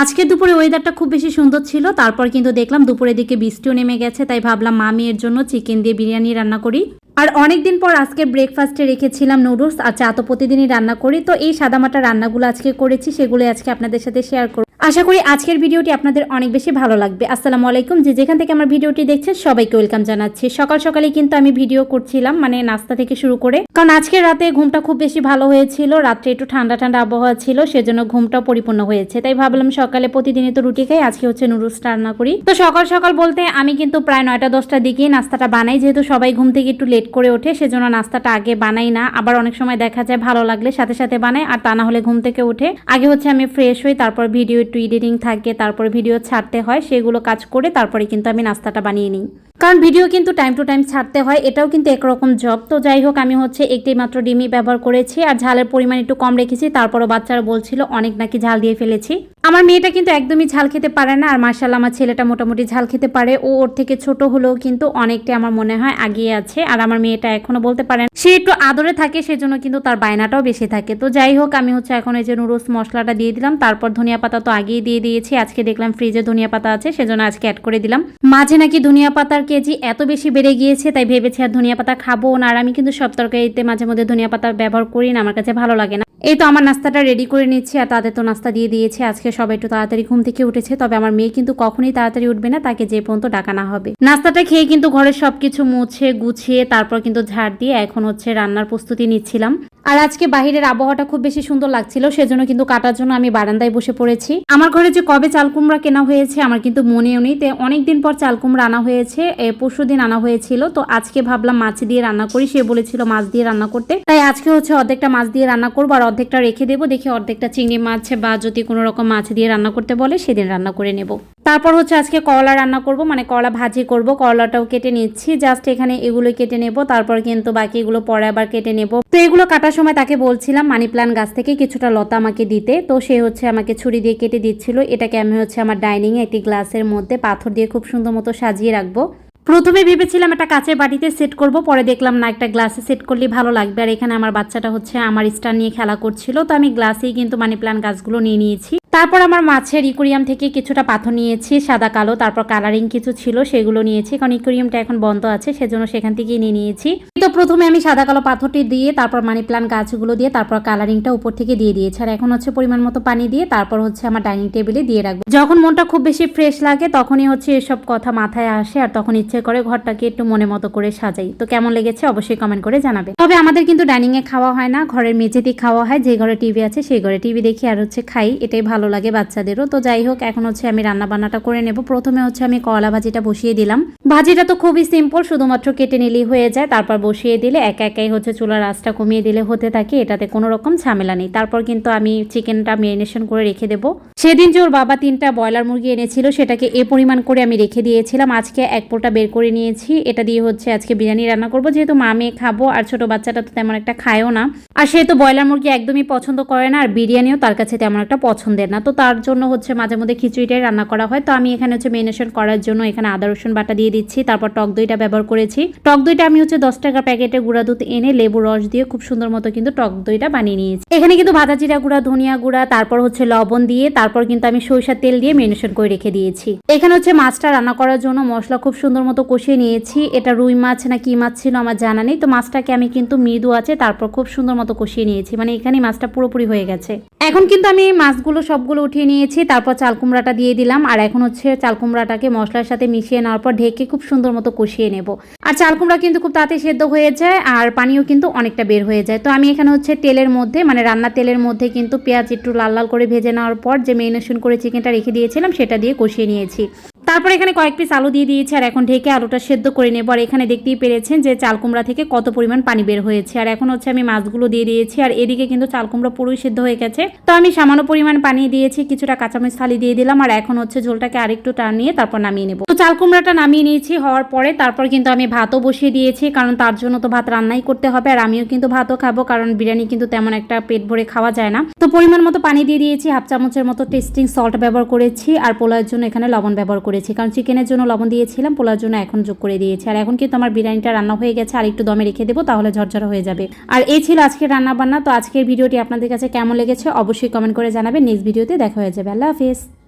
আজকে দুপুরে ওয়েদারটা খুব বেশি সুন্দর ছিল, তারপর কিন্তু দেখলাম দুপুরের দিকে বৃষ্টিও নেমে গেছে, তাই ভাবলাম মা মেয়ের জন্য চিকেন দিয়ে বিরিয়ানি রান্না করি। আর অনেকদিন পর আজকে ব্রেকফাস্টে রেখেছিলাম নুডলস আর চা তো প্রতিদিনই রান্না করি, তো এই সাদামাটা রান্নাগুলো আজকে করেছি সেগুলো আজকে আপনাদের সাথে শেয়ার করব। আশা করি আজকের ভিডিওটি আপনাদের অনেক বেশি ভালো লাগবে। আসসালামু আলাইকুম। যে যেখান থেকে আমার ভিডিওটি দেখছেন, সবাইকে ওয়েলকাম জানাচ্ছি। সকাল সকালে কিন্তু আমি ভিডিও করছিলাম মানে নাস্তা থেকে শুরু করে। কারণ আজকে রাতে ঘুমটা খুব বেশি ভালো হয়েছিল, রাত্রে একটু ঠান্ডা ঠান্ডা আবহাওয়া ছিল, সেজন্য ঘুমটাও পরিপূর্ণ হয়েছে। তাই ভাবলাম সকালে প্রতিদিনই তো রুটি খাই, আজকে হচ্ছে নুডলস রান্না করি। তো সকাল সকাল বলতে আমি কিন্তু প্রায় নয়টা দশটার দিকেই নাস্তাটা বানাই, যেহেতু সবাই ঘুম থেকে একটু লেট করে ওঠে, সেজন্য নাস্তাটা আগে বানাই না। আবার অনেক সময় দেখা যায় ভালো লাগলে সাথে সাথে বানাই, আর তা না হলে ঘুম থেকে উঠে আগে হচ্ছে আমি ফ্রেশ হই, তারপর ভিডিও একটু এডিটিং থাকে, তারপর ভিডিও ছাড়তে হয়, সেগুলো কাজ করে তারপরে কিন্তু আমি নাস্তাটা বানিয়ে নিই। কারণ ভিডিও কিন্তু টাইম টু টাইম ছাড়তে হয়, এটাও কিন্তু একরকম জব তো যাই হোক, আমি হচ্ছে একটি মাত্র ডিমই ব্যবহার করেছি, আর ঝালের পরিমাণ একটু কম রেখেছি, তারপরও বাচ্চারা বলছিল, অনেক নাকি ঝাল দিয়ে ফেলেছি। আমার মেয়েটা কিন্তু একদমই ঝাল খেতে পারে না, আর মার্শাল্লাহ আমার ছেলেটা মোটামুটি ঝাল খেতে পারে। ও ওর থেকে ছোট হলেও কিন্তু অনেকটা আমার মনে হয় আগিয়ে আছে, আর আমার মেয়েটা এখনও বলতে পারেন সে একটু আদরে থাকে, সেজন্য কিন্তু তার বায়নাটাও বেশি থাকে। তো যাই হোক, আমি হচ্ছে এখন এই যে নুডলস মশলাটা দিয়ে দিলাম, তারপর ধনিয়া পাতা তো আগেই দিয়ে দিয়েছি, আজকে দেখলাম ফ্রিজে ধনিয়া পাতা আছে, সেজন্য আজকে অ্যাড করে দিলাম। মাঝে নাকি ধনিয়া পাতার কেজি এত বেশি বেড়ে গিয়েছে, তাই ভেবেছি আর ধনিয়া পাতা খাব না। আর আমি কিন্তু সব তরকারিতে মাঝে মধ্যে ধনিয়া পাতা ব্যবহার করি না, আমার কাছে ভালো লাগে না। এই তো আমার নাস্তাটা রেডি করে নিচ্ছি আর তাদের তো নাস্তা দিয়ে দিয়েছে। আজকে সবাই একটু তাড়াতাড়ি ঘুম থেকে উঠেছে, তবে আমার মেয়ে কিন্তু কখনোই তাড়াতাড়ি উঠবে না, তাকে যে পর্যন্ত ডাকা না হবে। নাস্তাটা খেয়ে কিন্তু ঘরের সবকিছু মুছে, গুছিয়ে, তারপর কিন্তু ঝাড় দিয়ে এখন হচ্ছে রান্নার প্রস্তুতি নিচ্ছিলাম। আর আজকে বাহিরের আবহাওয়াটা খুব বেশি সুন্দর লাগছিল, সেজন্য কিন্তু কাটার জন্য আমি বারান্দায় বসে পড়েছি। আমার ঘরে যে কবে চাল কুমড়া কেনা হয়েছে আমার কিন্তু মনেও নেই, তো অনেকদিন পর চাল কুমড়া আনা হয়েছে পরশু দিন আনা হয়েছিল, তো আজকে ভাবলাম মাছ দিয়ে রান্না করি, সে বলেছিল মাছ দিয়ে রান্না করতে, তাই আজকে হচ্ছে অর্ধেকটা মাছ দিয়ে রান্না করব আর অর্ধেকটা রেখে দেবো। দেখি অর্ধেকটা চিংড়ি মাছ বা যদি কোনো রকম মাছ দিয়ে রান্না করতে বলে, সেদিন রান্না করে নেব। তারপর হচ্ছে আজকে করলা রান্না করব মানে করলা ভাজি করব। করলাটাও কেটে নিচ্ছি জাস্ট এখানে এগুলো কেটে নেব। তারপর কিন্তু বাকি এগুলো পরে আবার কেটে নেব। তো এগুলো কাটার সময় তাকে বলছিলাম মানি প্লান্ট গাছ থেকে কিছুটা লতা আমাকে দিতে। তো সে হচ্ছে আমাকে ছুরি দিয়ে কেটে দিচ্ছিল। এটাকে আমি হচ্ছে আমার ডাইনিংয়ে একটি গ্লাসের মধ্যে পাথর দিয়ে খুব সুন্দর মতো সাজিয়ে রাখব। প্রথমে ভেবেছিলাম একটা কাচের বাটিতে সেট করব, পরে দেখলাম না, একটা গ্লাসে সেট করলে ভালো লাগবে। আর এখানে আমার বাচ্চাটা হচ্ছে আমার স্টার নিয়ে খেলা করছিল। তো আমি গ্লাসেই কিন্তু মানি প্ল্যান্ট গাছগুলো নিয়ে নিয়েছি। তারপর আমার মাছের ইকুরিয়াম থেকে কিছুটা পাথর নিয়েছি, সাদা, কালো, তারপর কালারিং কিছু ছিল সেগুলো নিয়েছি, কারণ ইকুরিয়ামটা এখন বন্ধ আছে, সেজন্য সেখান থেকেই নিয়ে নিয়েছি। তো প্রথমে আমি সাদা, কালো পাথরটি দিয়ে, তারপর মানি প্লান্ট গাছগুলো দিয়ে, তারপর কালারিংটা উপর থেকে দিয়ে দিয়েছি, আর এখন হচ্ছে পরিমাণ মতো পানি দিয়ে, তারপর হচ্ছে আমার ডাইনিং টেবিলে দিয়ে রাখব। যখন মনটা খুব বেশি ফ্রেশ লাগে, তখনই হচ্ছে এসব কথা মাথায় আসে, আর তখন ইচ্ছে করে ঘরটাকে একটু মনে মতো করে সাজাই। তো কেমন লেগেছে অবশ্যই কমেন্ট করে জানাবে। তবে আমাদের কিন্তু ডাইনিং এ খাওয়া হয় না, ঘরের মেঝেতেই খাওয়া হয়, যে ঘরে টিভি আছে সেই ঘরে টিভি দেখি আর হচ্ছে খাই, এটাই ভালো লাগে বাচ্চাদেরও। তো যাই হোক, এখন হচ্ছে আমি রান্না বান্নাটা করে নেব। প্রথমে হচ্ছে আমি কলা ভাজিটা বসিয়ে দিলাম। ভাজিটা তো খুবই সিম্পল শুধুমাত্র কেটে নিলেই হয়ে যায়। তারপর বসিয়ে দিলে একা একাই হচ্ছে চুলার আঁচটা কমিয়ে দিলে হতে থাকে। এটাতে কোনো রকম ঝামেলা নেই। তারপর কিন্তু আমি চিকেনটা মেরিনেশন করে রেখে দেবো। সেদিন যে ওর বাবা তিনটা ব্রয়লার মুরগি এনেছিল, সেটাকে এ পরিমাণ করে আমি রেখে দিয়েছিলাম। আজকে এক পোটা বের করে নিয়েছি। এটা দিয়ে হচ্ছে আজকে বিরিয়ানি রান্না করব। যেহেতু মা খাব আর ছোট বাচ্চাটা তো তেমন একটা খায়ও না। আর সে তো ব্রয়লার মুরগি একদমই পছন্দ করে না, আর বিরিয়ানিও তার কাছে তেমন একটা পছন্দের না। তো তার জন্য হচ্ছে মাঝে মধ্যে খিচুড়িটাই রান্না করা হয়। তো আমি এখানে হচ্ছে মেনেশন করার জন্য এখানে আদা, রসুন বাটা দিয়ে দিচ্ছি, তারপর টক দইটা ব্যবহার করেছি। টক দইটা আমি হচ্ছে দশ টাকা প্যাকেটে গুঁড়া দুধ এনে লেবু রস দিয়ে খুব সুন্দর মতো কিন্তু টক দইটা বানিয়ে নিয়েছি। এখানে কিন্তু ভাজা জিরা গুঁড়া, ধনিয়া গুঁড়া, তারপর হচ্ছে লবণ দিয়ে, তারপর কিন্তু আমি সরিষার তেল দিয়ে মেনেশন করে রেখে দিয়েছি। এখানে হচ্ছে মাছটা রান্না করার জন্য মশলা খুব সুন্দর মতো কষিয়ে নিয়েছি। এটা রুই মাছ না কি মাছ ছিল আমার জানা নেই। তো মাছটাকে আমি কিন্তু মৃদু আছে তারপর খুব সুন্দর মতো কষিয়ে নিয়েছি। মানে এখানে মাছটা পুরোপুরি হয়ে গেছে। এখন কিন্তু আমি মাছগুলো সবগুলো উঠিয়ে নিয়েছি, তারপর চাল কুমড়াটা দিয়ে দিলাম। আর এখন হচ্ছে চাল কুমড়াটাকে মশলার সাথে মিশিয়ে নেওয়ার পর ঢেকে খুব সুন্দর মতো কষিয়ে নেব। আর চাল কুমড়া কিন্তু খুব তাড়াতাড়ি সেদ্ধ হয়ে যায়, আর পানিও কিন্তু অনেকটা বের হয়ে যায়। তো আমি এখানে হচ্ছে তেলের মধ্যে মানে রান্না তেলের মধ্যে কিন্তু পেঁয়াজ একটু লাল লাল করে ভেজে নেওয়ার পর যে মেরিনেশন করে চিকেনটা রেখে দিয়েছিলাম, সেটা দিয়ে কষিয়ে নিয়েছি। তারপর এখানে কয়েক পিস আলু দিয়ে দিয়েছি, আর এখন ঢেকে আলুটা সেদ্ধ করে নেব। আর এখানে দেখতেই পেরেছেন যে চাল কুমড়া থেকে কত পরিমাণ পানি বের হয়েছে। আর এখন হচ্ছে আমি মাছগুলো দিয়ে দিয়েছি, আর এদিকে কিন্তু চাল কুমড়া পুরোই সেদ্ধ হয়ে গেছে। তো আমি সামান্য পরিমাণ পানি দিয়েছি, কিছুটা কাঁচামরিচ থালি দিয়ে দিলাম, আর এখন হচ্ছে ঝোলটাকে আরেকটু টানিয়ে তারপর নামিয়ে নেব। তো চাল কুমড়াটা নামিয়ে নিয়েছি হওয়ার পরে তারপর কিন্তু আমি ভাতও বসিয়ে দিয়েছি, কারণ তার জন্য তো ভাত রান্নাই করতে হবে, আর আমিও কিন্তু ভাতও খাব, কারণ বিরিয়ানি কিন্তু তেমন একটা পেট ভরে খাওয়া যায় না। তো পরিমাণ মতো পানি দিয়ে দিয়েছি, হাফ চামচের মতো টেস্টিং সল্ট ব্যবহার করেছি, আর পোলাওয়ের জন্য এখানে লবণ ব্যবহার করেছি। কারণ চিকেনের জন্য লবণ দিয়েছিলাম পোলার জন্য এখন যোগ করে দিয়েছি। আর এখন কিন্তু আমার বিরিয়ানিটা রান্না হয়ে গেছে, আর একটু দমে রেখে দেবো, তাহলে ঝরঝরা হয়ে যাবে। আর এই ছিল আজকের রান্না বান্না তো আজকের ভিডিওটি আপনাদের কাছে কেমন লেগেছে অবশ্যই কমেন্ট করে জানাবেন। নেক্সট ভিডিওতে দেখা হয়ে যাবে। আল্লাহ হাফিজ।